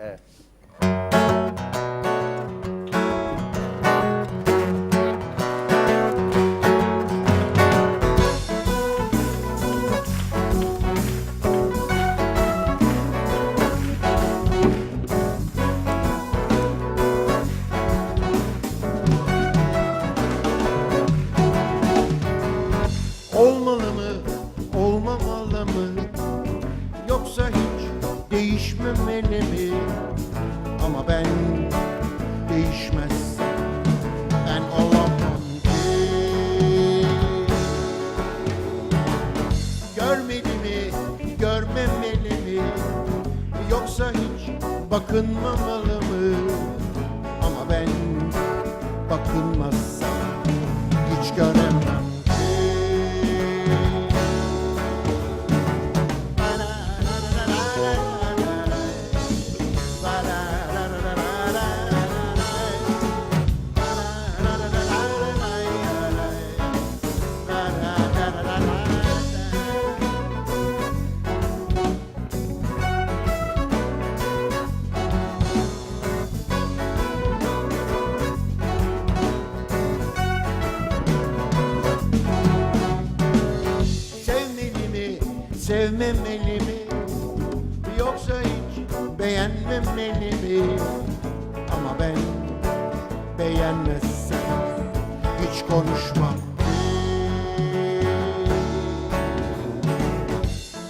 Evet. Olmalı olmamalı mı? Yoksa hiç değişmemeli? Ben değişmez. Ben olamam ki. Görmeli mi, görmemeli mi? Yoksa hiç bakınmamalı mı? Ama ben bakınmazsam sevmemeli mi? Yoksa hiç beğenmemeli mi? Ama ben beğenmezsem hiç konuşmam.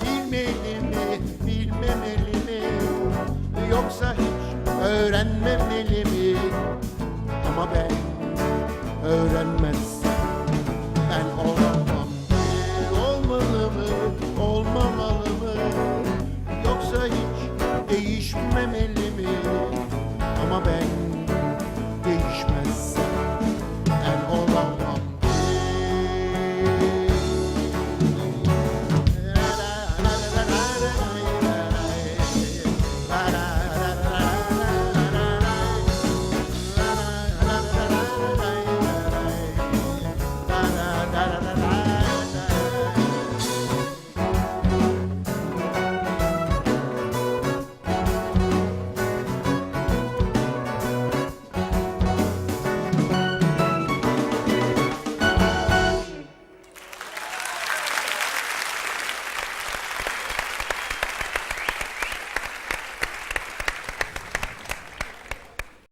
Bilmeli mi, bilmemeli mi? Yoksa hiç öğrenmemeli mi? Ama ben öğrenmezsem Vermem elimi ama ben değişmezsem ben olamam. da da da